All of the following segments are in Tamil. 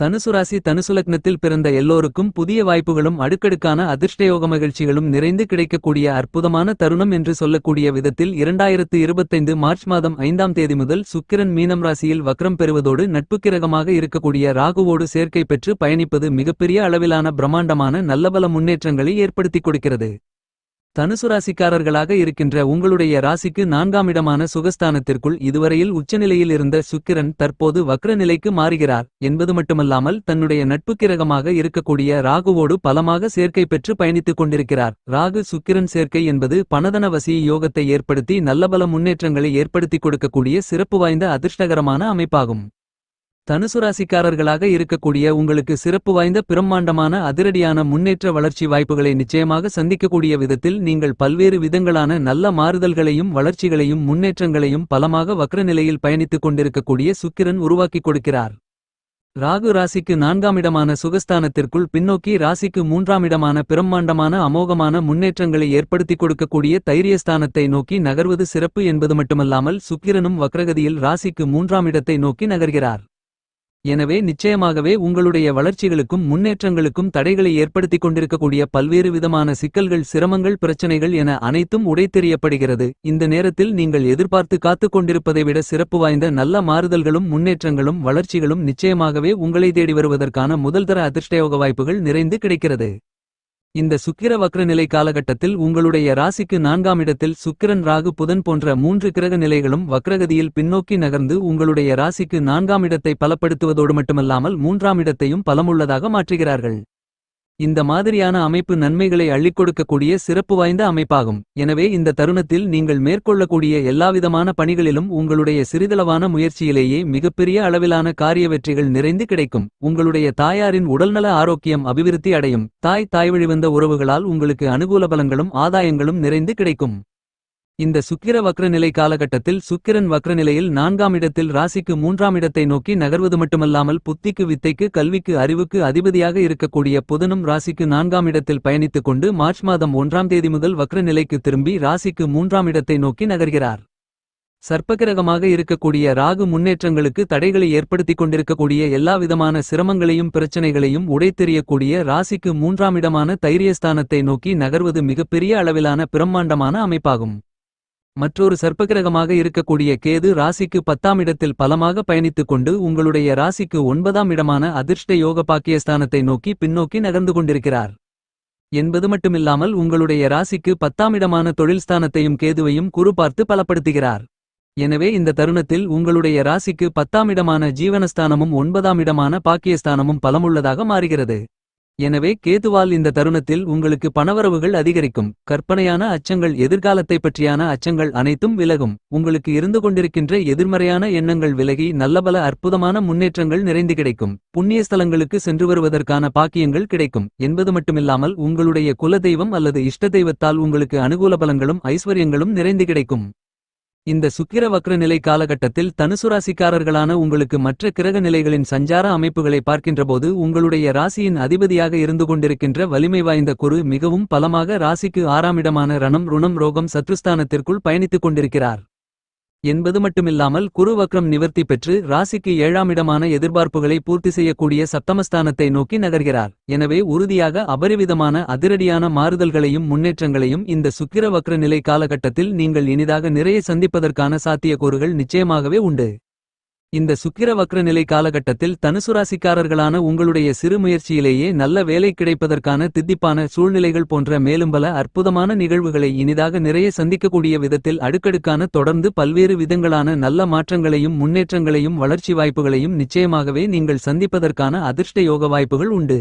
தனுசுராசி தனுசுலக்னத்தில் பிறந்த எல்லோருக்கும் புதிய வாய்ப்புகளும் அடுக்கடுக்கான அதிர்ஷ்டயோக மகிழ்ச்சிகளும் நிறைந்து கிடைக்கக்கூடிய அற்புதமான தருணம் என்று சொல்லக்கூடிய விதத்தில் இரண்டாயிரத்து இருபத்தைந்து மார்ச் மாதம் ஐந்தாம் தேதி முதல் சுக்கிரன் மீனம் ராசியில் வக்ரம் பெறுவதோடு நட்புக்கிரகமாக இருக்கக்கூடிய ராகுவோடு சேர்க்கை பெற்று பயணிப்பது மிகப்பெரிய அளவிலான பிரம்மாண்டமான நல்லபல முன்னேற்றங்களை ஏற்படுத்திக் கொடுக்கிறது. தனுசு ராசிக்காரர்களாக இருக்கின்ற உங்களுடைய ராசிக்கு நான்காம் இடமான சுகஸ்தானத்திற்குள் இதுவரையில் உச்சநிலையில் இருந்த சுக்கிரன் தற்போது வக்ர நிலைக்கு மாறுகிறார் என்பது மட்டுமல்லாமல் தன்னுடைய நட்புக்கிரகமாக இருக்கக்கூடிய ராகுவோடு பலமாக சேர்க்கை பெற்று பயணித்துக் கொண்டிருக்கிறார். ராகு சுக்கிரன் சேர்க்கை என்பது பணதன வசி யோகத்தை ஏற்படுத்தி நல்லபல முன்னேற்றங்களை ஏற்படுத்திக் கொடுக்கக்கூடிய சிறப்பு வாய்ந்த அதிர்ஷ்டகரமான அமைப்பாகும். தனுசு ராசிக்காரர்களாக இருக்கக்கூடிய உங்களுக்கு சிறப்பு வாய்ந்த பிரம்மாண்டமான அதிரடியான முன்னேற்ற வளர்ச்சி வாய்ப்புகளை நிச்சயமாக சந்திக்கக்கூடிய விதத்தில் நீங்கள் பல்வேறு விதங்களான நல்ல மாறுதல்களையும் வளர்ச்சிகளையும் முன்னேற்றங்களையும் பலமாக வக்ர நிலையில் பயணித்துக் கொண்டிருக்கக்கூடிய சுக்கிரன் உருவாக்கிக் கொடுக்கிறார். ராகு ராசிக்கு நான்காம் இடமான சுகஸ்தானத்திற்குள் பின்னோக்கி ராசிக்கு மூன்றாம் இடமான பிரம்மாண்டமான அமோகமான முன்னேற்றங்களை ஏற்படுத்திக் கொடுக்கக்கூடிய தைரியஸ்தானத்தை நோக்கி நகர்வது சிறப்பு என்பது மட்டுமல்லாமல் சுக்கிரனும் வக்ரகதியில் ராசிக்கு மூன்றாம் இடத்தை நோக்கி நகர்கிறார். எனவே நிச்சயமாகவே உங்களுடைய வளர்ச்சிகளுக்கும் முன்னேற்றங்களுக்கும் தடைகளை ஏற்படுத்திக் கொண்டிருக்கக்கூடிய பல்வேறு விதமான சிக்கல்கள் சிரமங்கள் பிரச்சனைகள் என அனைத்தும் உடைத்தெறியப்படுகிறது இந்த நேரத்தில் நீங்கள் எதிர்பார்த்து காத்துக் கொண்டிருப்பதை விட சிறப்பு வாய்ந்த நல்ல மாறுதல்களும் முன்னேற்றங்களும் வளர்ச்சிகளும் நிச்சயமாகவே உங்களை தேடி வருவதற்கான முதல்தர அதிர்ஷ்டயோக வாய்ப்புகள் நிறைந்து கிடைக்கிறது. இந்த சுக்கிர வக்ர நிலை காலகட்டத்தில் உங்களுடைய ராசிக்கு நான்காம் இடத்தில் சுக்கிரன் ராகு புதன் போன்ற மூன்று கிரக நிலைகளும் வக்ரகதியில் பின்னோக்கி நகர்ந்து உங்களுடைய ராசிக்கு நான்காம் இடத்தை பலப்படுத்துவதோடு மட்டுமல்லாமல் மூன்றாம் இடத்தையும் பலமுள்ளதாக மாற்றுகிறார்கள். இந்த மாதிரியான அமைப்பு நன்மைகளை அள்ளிக் கொடுக்கக்கூடிய சிறப்பு வாய்ந்த அமைப்பாகும். எனவே இந்த தருணத்தில் நீங்கள் மேற்கொள்ளக்கூடிய எல்லாவிதமான பணிகளிலும் உங்களுடைய சிறிதளவான முயற்சியிலேயே மிகப்பெரிய அளவிலான காரிய வெற்றிகள் நிறைந்து கிடைக்கும். உங்களுடைய தாயாரின் உடல்நல ஆரோக்கியம் அபிவிருத்தி அடையும். தாய் தாய் வழிவந்த உறவுகளால் உங்களுக்கு அனுகூல பலங்களும் ஆதாயங்களும் நிறைந்து கிடைக்கும். இந்த சுக்கிர வக்ரநிலை காலகட்டத்தில் சுக்கிரன் வக்ரநிலையில் நான்காம் இடத்தில் ராசிக்கு மூன்றாம் இடத்தை நோக்கி நகர்வது மட்டுமல்லாமல் புத்திக்கு வித்தைக்கு கல்விக்கு அறிவுக்கு அதிபதியாக இருக்கக்கூடிய புதனும் ராசிக்கு நான்காம் இடத்தில் பயணித்துக் கொண்டு மார்ச் மாதம் ஒன்றாம் தேதி முதல் வக்ரநிலைக்கு திரும்பி ராசிக்கு மூன்றாம் இடத்தை நோக்கி நகர்கிறார். சர்ப்பகிரகமாக இருக்கக்கூடிய ராகு முன்னேற்றங்களுக்கு தடைகளை ஏற்படுத்திக் கொண்டிருக்கக்கூடிய எல்லாவிதமான சிரமங்களையும் பிரச்சனைகளையும் உடைத்தெறியக்கூடிய ராசிக்கு மூன்றாம் இடமான தைரியஸ்தானத்தை நோக்கி நகர்வது மிகப்பெரிய அளவிலான பிரம்மாண்டமான அமைப்பாகும். மற்றொரு சர்ப்பகிரகமாக இருக்கக்கூடிய கேது ராசிக்கு பத்தாம் இடத்தில் பலமாக பயணித்துக் கொண்டு உங்களுடைய ராசிக்கு ஒன்பதாம் இடமான அதிர்ஷ்ட யோக பாக்கியஸ்தானத்தை நோக்கி பின்னோக்கி நகர்ந்து கொண்டிருக்கிறார். என்பது மட்டுமில்லாமல் உங்களுடைய ராசிக்கு பத்தாம் இடமான தொழில் ஸ்தானத்தையும் கேதுவையும் குறு பார்த்து பலப்படுத்துகிறார். எனவே இந்த தருணத்தில் உங்களுடைய ராசிக்கு பத்தாம் இடமான ஜீவனஸ்தானமும் ஒன்பதாம் இடமான பாக்கியஸ்தானமும் பலமுள்ளதாக மாறுகிறது. எனவே கேதுவால் இந்த தருணத்தில் உங்களுக்கு பணவரவுகள் அதிகரிக்கும். கற்பனையான அச்சங்கள் எதிர்காலத்தை பற்றியான அச்சங்கள் அனைத்தும் விலகும். உங்களுக்கு இருந்து கொண்டிருக்கின்ற எதிர்மறையான எண்ணங்கள் விலகி நல்லபல அற்புதமான முன்னேற்றங்கள் நிறைந்து கிடைக்கும். புண்ணிய ஸ்தலங்களுக்கு சென்று வருவதற்கான பாக்கியங்கள் கிடைக்கும். என்பது மட்டுமில்லாமல் உங்களுடைய குலதெய்வம் அல்லது இஷ்ட தெய்வத்தால் உங்களுக்கு அனுகூல பலங்களும் ஐஸ்வர்யங்களும் நிறைந்து கிடைக்கும். இந்த சுக்கிர வக்ர நிலை காலகட்டத்தில் தனுசு ராசிக்காரர்களான உங்களுக்கு மற்ற கிரக நிலைகளின் சஞ்சார அமைப்புகளை பார்க்கின்றபோது உங்களுடைய ராசியின் அதிபதியாக இருந்து கொண்டிருக்கின்ற வலிமை வாய்ந்த குரு மிகவும் பலமாக ராசிக்கு ஆறாம் இடமான ரணம் ருணம் ரோகம் சத்ருஸ்தானத்திற்குள் பயணித்துக் கொண்டிருக்கிறார். என்பது மட்டுமில்லாமல் குரு வக்ரம் நிவர்த்தி பெற்று ராசிக்கு ஏழாம் இடமான எதிர்பார்ப்புகளை பூர்த்தி செய்யக்கூடிய சப்தமஸ்தானத்தை நோக்கி நகர்கிறார். எனவே உறுதியாக அபரிவிதமான அதிரடியான மாறுதல்களையும் முன்னேற்றங்களையும் இந்த சுக்கிர வக்ர நிலை காலகட்டத்தில் நீங்கள் இனிதாக நிறைய சந்திப்பதற்கான சாத்தியக்கூறுகள் நிச்சயமாகவே உண்டு. இந்த சுக்கிர வக்ர நிலை காலகட்டத்தில் தனுசுராசிக்காரர்களான உங்களுடைய சிறு முயற்சியிலேயே நல்ல வேலை கிடைப்பதற்கான தித்திப்பான சூழ்நிலைகள் போன்ற மேலும் பல அற்புதமான நிகழ்வுகளை இனிதாக நிறைய சந்திக்கக்கூடிய விதத்தில் அடுக்கடுக்கான தொடர்ந்து பல்வேறு விதங்களான நல்ல மாற்றங்களையும் முன்னேற்றங்களையும் வளர்ச்சி வாய்ப்புகளையும் நிச்சயமாகவே நீங்கள் சந்திப்பதற்கான அதிர்ஷ்ட யோக வாய்ப்புகள் உண்டு.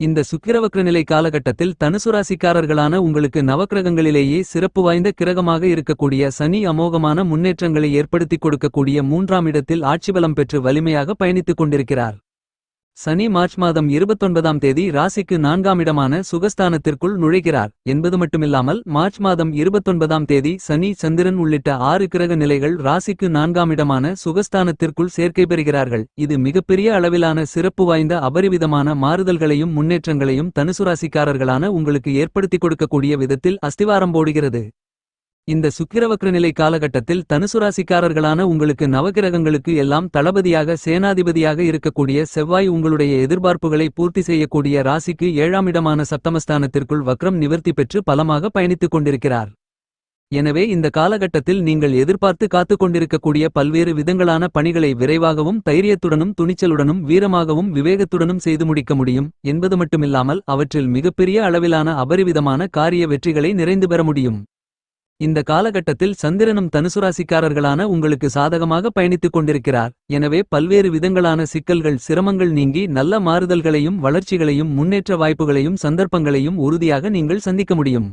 இந்த சுக்கிரவக்ர நிலை காலகட்டத்தில் தனுசு ராசிக்காரர்களான உங்களுக்கு நவக்கிரகங்களிலேயே சிறப்பு வாய்ந்த கிரகமாக இருக்கக்கூடிய சனி அமோகமான முன்னேற்றங்களை ஏற்படுத்திக் கொடுக்கக்கூடிய மூன்றாம் இடத்தில் ஆட்சிபலம் பெற்று வலிமையாக பயணித்துக் கொண்டிருக்கிறார். சனி மார்ச் மாதம் இருபத்தொன்பதாம் தேதி ராசிக்கு நான்காம் இடமான சுகஸ்தானத்திற்குள் நுழைகிறார். என்பது மட்டுமில்லாமல் மார்ச் மாதம் இருபத்தொன்பதாம் தேதி சனி சந்திரன் உள்ளிட்ட ஆறு கிரக நிலைகள் ராசிக்கு நான்காம் இடமான சுகஸ்தானத்திற்குள் சேர்க்கை பெறுகிறார்கள். இது மிகப்பெரிய அளவிலான சிறப்பு வாய்ந்த அபரிவிதமான மாறுதல்களையும் முன்னேற்றங்களையும் தனுசு ராசிக்காரர்களான உங்களுக்கு ஏற்படுத்திக் கொடுக்கக்கூடிய விதத்தில் அஸ்திவாரம் போடுகிறது. இந்த சுக்கிரவக்ரநிலை காலகட்டத்தில் தனுசுராசிக்காரர்களான உங்களுக்கு நவகிரகங்களுக்கு எல்லாம் தளபதியாக சேனாதிபதியாக இருக்கக்கூடிய செவ்வாய் உங்களுடைய எதிர்பார்ப்புகளை பூர்த்தி செய்யக்கூடிய ராசிக்கு ஏழாம் இடமான சப்தமஸ்தானத்திற்குள் வக்ரம் நிவர்த்தி பெற்று பலமாக பயணித்துக் கொண்டிருக்கிறார். எனவே இந்த காலகட்டத்தில் நீங்கள் எதிர்பார்த்து காத்துக் கொண்டிருக்கக்கூடிய பல்வேறு விதங்களான பணிகளை விரைவாகவும் தைரியத்துடனும் துணிச்சலுடனும் வீரமாகவும் விவேகத்துடனும் செய்து முடிக்க முடியும் என்பது மட்டுமில்லாமல் அவற்றில் மிகப்பெரிய அளவிலான அபரிவிதமான காரிய வெற்றிகளை நிறைந்து பெற முடியும். இந்த காலகட்டத்தில் சந்திரனும் தனுசுராசிக்காரர்களான உங்களுக்கு சாதகமாக பயணித்துக் கொண்டிருக்கிறார். எனவே பல்வேறு விதங்களான சிக்கல்கள் சிரமங்கள் நீங்கி நல்ல மாறுதல்களையும் வளர்ச்சிகளையும் முன்னேற்ற வாய்ப்புகளையும் சந்தர்ப்பங்களையும் உறுதியாக நீங்கள் சந்திக்க முடியும்.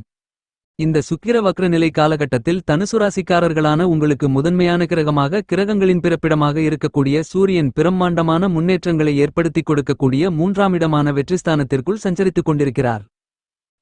இந்த சுக்கிர வக்ர நிலை காலகட்டத்தில் தனுசு ராசிக்காரர்களான உங்களுக்கு முதன்மையான கிரகமாக கிரகங்களின் பிறப்பிடமாக இருக்கக்கூடிய சூரியன் பிரம்மாண்டமான முன்னேற்றங்களை ஏற்படுத்திக் கொடுக்கக்கூடிய மூன்றாம் இடமான வெற்றிஸ்தானத்திற்குள் சஞ்சரித்துக் கொண்டிருக்கிறார்.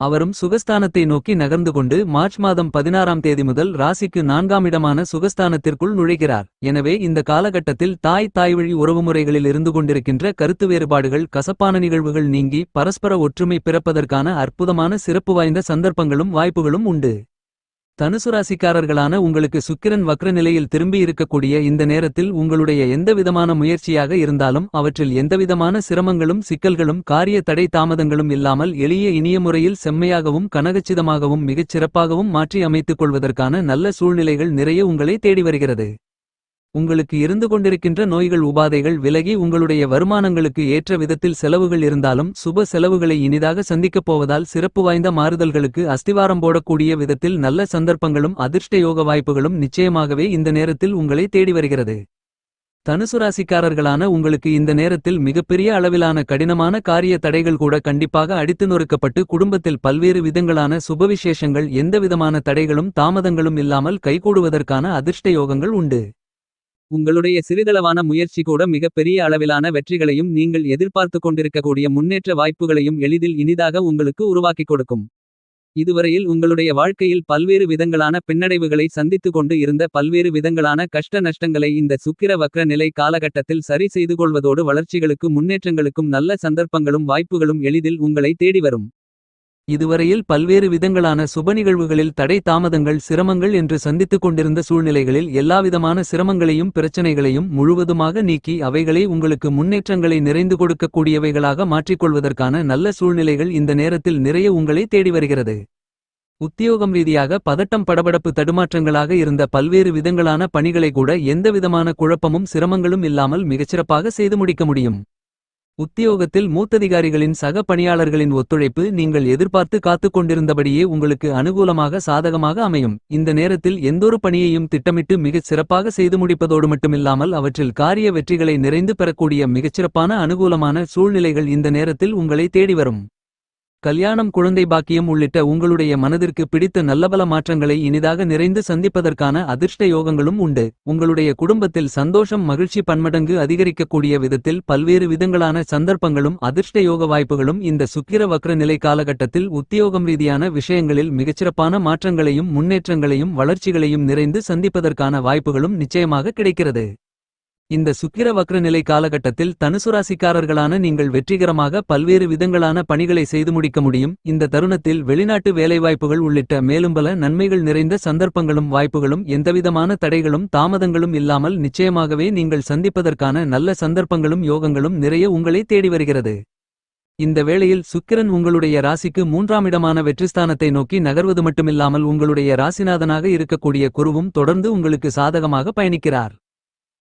அவரும் சுகஸ்தானத்தை நோக்கி நகர்ந்து கொண்டு மார்ச் மாதம் பதினாறாம் தேதி முதல் ராசிக்கு நான்காம் இடமான சுகஸ்தானத்திற்குள் நுழைகிறார். எனவே இந்த காலகட்டத்தில் தாய் தாய்வழி உறவுமுறைகளில் இருந்து கொண்டிருக்கின்ற கருத்து வேறுபாடுகள் கசப்பான நிகழ்வுகள் நீங்கி பரஸ்பர ஒற்றுமை பிறப்பதற்கான அற்புதமான சிறப்பு வாய்ந்த சந்தர்ப்பங்களும் வாய்ப்புகளும் உண்டு. தனுசு ராசிக்காரர்களான உங்களுக்கு சுக்கிரன் வக்ர நிலையில் திரும்பி இருக்கக்கூடிய இந்த நேரத்தில் உங்களுடைய எந்தவிதமான முயற்சியாக இருந்தாலும் அவற்றில் எந்தவிதமான சிரமங்களும் சிக்கல்களும் காரிய தடை தாமதங்களும் இல்லாமல் எளிய இனிய முறையில் செம்மையாகவும் கனகச்சிதமாகவும் மிகச் சிறப்பாகவும் மாற்றி அமைத்துக் கொள்வதற்கான நல்ல சூழ்நிலைகள் நிறைய உங்களை தேடி வருகிறது. உங்களுக்கு இருந்து கொண்டிருக்கின்ற நோய்கள் உபாதைகள் விலகி உங்களுடைய வருமானங்களுக்கு ஏற்ற விதத்தில் செலவுகள் இருந்தாலும் சுப செலவுகளை இனிதாக சந்திக்கப் போவதால் சிறப்பு வாய்ந்த மாறுதல்களுக்கு அஸ்திவாரம் போடக்கூடிய விதத்தில் நல்ல சந்தர்ப்பங்களும் அதிர்ஷ்ட யோக வாய்ப்புகளும் நிச்சயமாகவே இந்த நேரத்தில் உங்களை தேடி வருகிறது. தனுசு ராசிக்காரர்களான உங்களுக்கு இந்த நேரத்தில் மிகப்பெரிய அளவிலான கடினமான காரிய தடைகள் கூட கண்டிப்பாக அடித்து நொறுக்கப்பட்டு குடும்பத்தில் பல்வேறு விதங்களான சுபவிசேஷங்கள் எந்தவிதமான தடைகளும் தாமதங்களும் இல்லாமல் கைகூடுவதற்கான அதிர்ஷ்ட யோகங்கள் உண்டு. உங்களுடைய சிறிதளவான முயற்சி கூட மிகப்பெரிய அளவிலான வெற்றிகளையும் நீங்கள் எதிர்பார்த்து கொண்டிருக்கக்கூடிய முன்னேற்ற வாய்ப்புகளையும் எளிதில் இனிதாக உங்களுக்கு உருவாக்கிக் கொடுக்கும். இதுவரையில் உங்களுடைய வாழ்க்கையில் பல்வேறு விதங்களான பின்னடைவுகளை சந்தித்து கொண்டு இருந்த பல்வேறு விதங்களான கஷ்ட நஷ்டங்களை இந்த சுக்கிர வக்ர நிலை காலகட்டத்தில் சரி செய்து கொள்வதோடு வளர்ச்சிகளுக்கு முன்னேற்றங்களுக்கும் நல்ல சந்தர்ப்பங்களும் வாய்ப்புகளும் எளிதில் உங்களை தேடி வரும். இதுவரையில் பல்வேறு விதங்களான சுப நிகழ்வுகளில் தடை தாமதங்கள் சிரமங்கள் என்று சந்தித்துக் கொண்டிருந்த சூழ்நிலைகளில் எல்லாவிதமான சிரமங்களையும் பிரச்சனைகளையும் முழுவதுமாக நீக்கி அவைகளை உங்களுக்கு முன்னேற்றங்களை நிறைந்து கொடுக்கக்கூடியவைகளாக மாற்றிக்கொள்வதற்கான நல்ல சூழ்நிலைகள் இந்த நேரத்தில் நிறைய உங்களை தேடி வருகிறது. உத்தியோகம் ரீதியாக பதட்டம் படபடப்பு தடுமாற்றங்களாக இருந்த பல்வேறு விதங்களான பணிகளை கூட எந்தவிதமான குழப்பமும் சிரமங்களும் இல்லாமல் மிகச்சிறப்பாக செய்து முடிக்க முடியும். உத்தியோகத்தில் மூத்ததிகாரிகளின் சக பணியாளர்களின் ஒத்துழைப்பு நீங்கள் எதிர்பார்த்து காத்துக்கொண்டிருந்தபடியே உங்களுக்கு அனுகூலமாக சாதகமாக அமையும். இந்த நேரத்தில் எந்தொரு பணியையும் திட்டமிட்டு மிகச் சிறப்பாக செய்து முடிப்பதோடு மட்டுமில்லாமல் அவற்றில் காரிய வெற்றிகளை நிறைந்து பெறக்கூடிய மிகச்சிறப்பான அனுகூலமான சூழ்நிலைகள் இந்த நேரத்தில் உங்களை தேடி வரும். கல்யாணம் குழந்தை பாக்கியம் உள்ளிட்ட உங்களுடைய மனதிற்கு பிடித்த நல்லபல மாற்றங்களை இனிதாக நிறைந்து சந்திப்பதற்கான அதிர்ஷ்ட யோகங்களும் உண்டு. உங்களுடைய குடும்பத்தில் சந்தோஷம் மகிழ்ச்சி பன்மடங்கு அதிகரிக்கக்கூடிய விதத்தில் பல்வேறு விதங்களான சந்தர்ப்பங்களும் அதிர்ஷ்ட யோக வாய்ப்புகளும் இந்த சுக்கிர வக்ர நிலை காலகட்டத்தில் உத்தியோகம் ரீதியான விஷயங்களில் மிகச்சிறப்பான மாற்றங்களையும் முன்னேற்றங்களையும் வளர்ச்சிகளையும் நிறைந்து சந்திப்பதற்கான வாய்ப்புகளும் நிச்சயமாக கிடைக்கிறது. இந்த சுக்கிர வக்ர நிலை காலகட்டத்தில் தனுசுராசிக்காரர்களான நீங்கள் வெற்றிகரமாக பல்வேறு விதங்களான பணிகளை செய்து முடிக்க முடியும். இந்த தருணத்தில் வெளிநாட்டு வேலைவாய்ப்புகள் உள்ளிட்ட மேலும் பல நன்மைகள் நிறைந்த சந்தர்ப்பங்களும் வாய்ப்புகளும் எந்தவிதமான தடைகளும் தாமதங்களும் இல்லாமல் நிச்சயமாகவே நீங்கள் சந்திப்பதற்கான நல்ல சந்தர்ப்பங்களும் யோகங்களும் நிறைய உங்களை தேடி வருகிறது. இந்த வேளையில் சுக்கிரன் உங்களுடைய ராசிக்கு மூன்றாம் இடமான வெற்றிஸ்தானத்தை நோக்கி நகர்வது மட்டுமில்லாமல் உங்களுடைய ராசிநாதனாக இருக்கக்கூடிய குருவும் தொடர்ந்து உங்களுக்கு சாதகமாக பயணிக்கிறார்.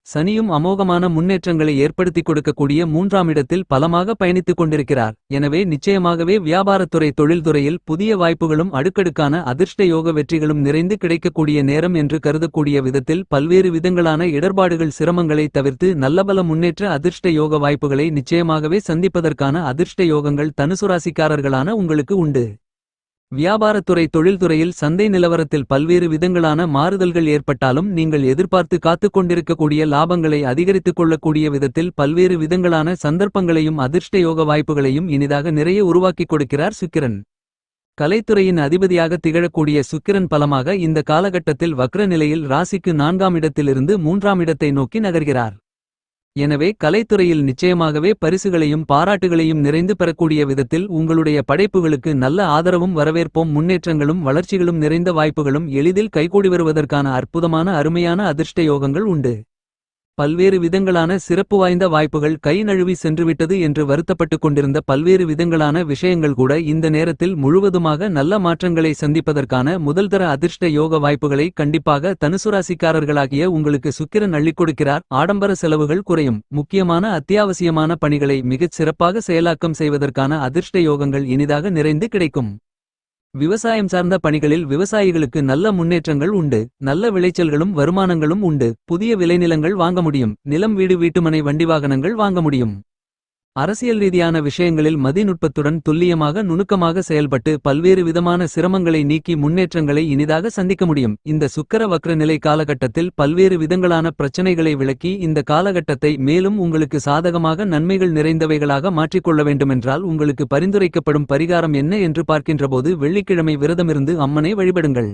சனியும் அமோகமான முன்னேற்றங்களை ஏற்படுத்திக் கொடுக்கக்கூடிய மூன்றாம் இடத்தில் பலமாக பயணித்துக் கொண்டிருக்கிறார். எனவே நிச்சயமாகவே வியாபாரத்துறை தொழில்துறையில் புதிய வாய்ப்புகளும் அடுக்கடுக்கான அதிர்ஷ்ட யோக வெற்றிகளும் நிறைந்து கிடைக்கக்கூடிய நேரம் என்று கருதக்கூடிய விதத்தில் பல்வேறு விதங்களான இடர்பாடுகள் சிரமங்களை தவிர்த்து நல்லபல முன்னேற்ற அதிர்ஷ்ட யோக வாய்ப்புகளை நிச்சயமாகவே சந்திப்பதற்கான அதிர்ஷ்ட யோகங்கள் தனுசுராசிக்காரர்களான உங்களுக்கு உண்டு. வியாபாரத்துறை தொழில்துறையில் சந்தை நிலவரத்தில் பல்வேறு விதங்களான மாறுதல்கள் ஏற்பட்டாலும் நீங்கள் எதிர்பார்த்து காத்துக் கொண்டிருக்கக்கூடிய லாபங்களை அதிகரித்துக் கொள்ளக்கூடிய விதத்தில் பல்வேறு விதங்களான சந்தர்ப்பங்களையும் அதிர்ஷ்ட யோக வாய்ப்புகளையும் இனிதாக நிறைய உருவாக்கிக் கொடுக்கிறார் சுக்கிரன். கலைத்துறையின் அதிபதியாக திகழக்கூடிய சுக்கிரன் பலமாக இந்த காலகட்டத்தில் வக்ர நிலையில் ராசிக்கு நான்காம் இடத்திலிருந்து மூன்றாம் இடத்தை நோக்கி நகர்கிறார். எனவே கலைத்துறையில் நிச்சயமாகவே பரிசுகளையும் பாராட்டுகளையும் நிறைந்து பெறக்கூடிய விதத்தில் உங்களுடைய படைப்புகளுக்கு நல்ல ஆதரவும் வரவேற்போம் முன்னேற்றங்களும் வளர்ச்சிகளும் நிறைந்த வாய்ப்புகளும் எளிதில் கைகூடி வருவதற்கான அற்புதமான அருமையான அதிர்ஷ்ட யோகங்கள் உண்டு. பல்வேறு விதங்களான சிறப்பு வாய்ந்த வாய்ப்புகள் கை நழுவி சென்றுவிட்டது என்று வருத்தப்பட்டுக் கொண்டிருந்த பல்வேறு விதங்களான விஷயங்கள் கூட இந்த நேரத்தில் முழுவதுமாக நல்ல மாற்றங்களை சந்திப்பதற்கான முதல்தர அதிர்ஷ்ட யோக வாய்ப்புகளை கண்டிப்பாக தனுசுராசிக்காரர்களாகிய உங்களுக்கு சுக்கிரன் அள்ளிக் கொடுக்கிறார். ஆடம்பர செலவுகள் குறையும். முக்கியமான அத்தியாவசியமான பணிகளை மிகச் சிறப்பாக செயலாக்கம் செய்வதற்கான அதிர்ஷ்ட யோகங்கள் இனிதாக நிறைந்து கிடைக்கும். விவசாயம் சார்ந்த பணிகளில் விவசாயிகளுக்கு நல்ல முன்னேற்றங்கள் உண்டு. நல்ல விளைச்சல்களும் வருமானங்களும் உண்டு. புதிய விளைநிலங்கள் வாங்க முடியும். நிலம் வீடு வீட்டுமனை வண்டி வாகனங்கள் வாங்க முடியும். அரசியல் ரீதியான விஷயங்களில் மதிநுட்பத்துடன் துல்லியமாக நுணுக்கமாக செயல்பட்டு பல்வேறு விதமான சிரமங்களை நீக்கி முன்னேற்றங்களை இனிதாக சந்திக்க முடியும். இந்த சுக்கர வக்ர நிலை காலகட்டத்தில் பல்வேறு விதங்களான பிரச்சனைகளை விளக்கி இந்த காலகட்டத்தை மேலும் உங்களுக்கு சாதகமாக நன்மைகள் நிறைந்தவைகளாக மாற்றிக்கொள்ள வேண்டுமென்றால் உங்களுக்கு பரிந்துரைக்கப்படும் பரிகாரம் என்ன என்று பார்க்கின்றபோது வெள்ளிக்கிழமை விரதமிருந்து அம்மனை வழிபடுங்கள்.